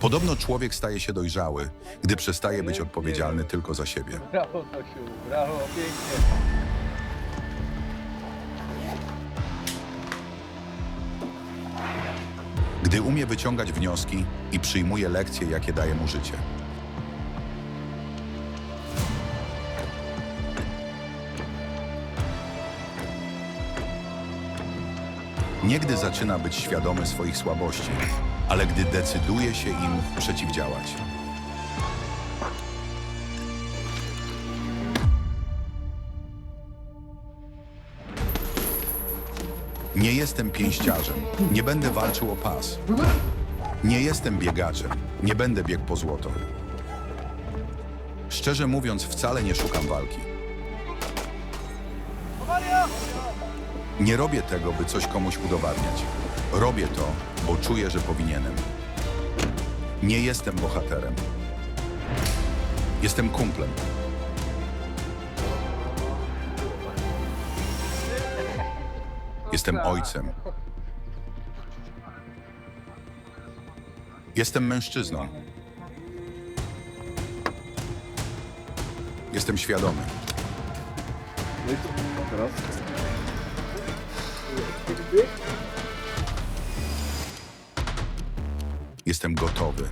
Podobno człowiek staje się dojrzały, gdy przestaje być odpowiedzialny tylko za siebie. Brawo, Nosiu, brawo, pięknie. Gdy umie wyciągać wnioski i przyjmuje lekcje, jakie daje mu życie. Nie gdy zaczyna być świadomy swoich słabości, ale gdy decyduje się im przeciwdziałać. Nie jestem pięściarzem, nie będę walczył o pas. Nie jestem biegaczem, nie będę biegł po złoto. Szczerze mówiąc, wcale nie szukam walki. Nie robię tego, by coś komuś udowadniać. Robię to, bo czuję, że powinienem. Nie jestem bohaterem. Jestem kumplem. Jestem ojcem. Jestem mężczyzną. Jestem świadomy. No i co teraz? Jestem gotowy.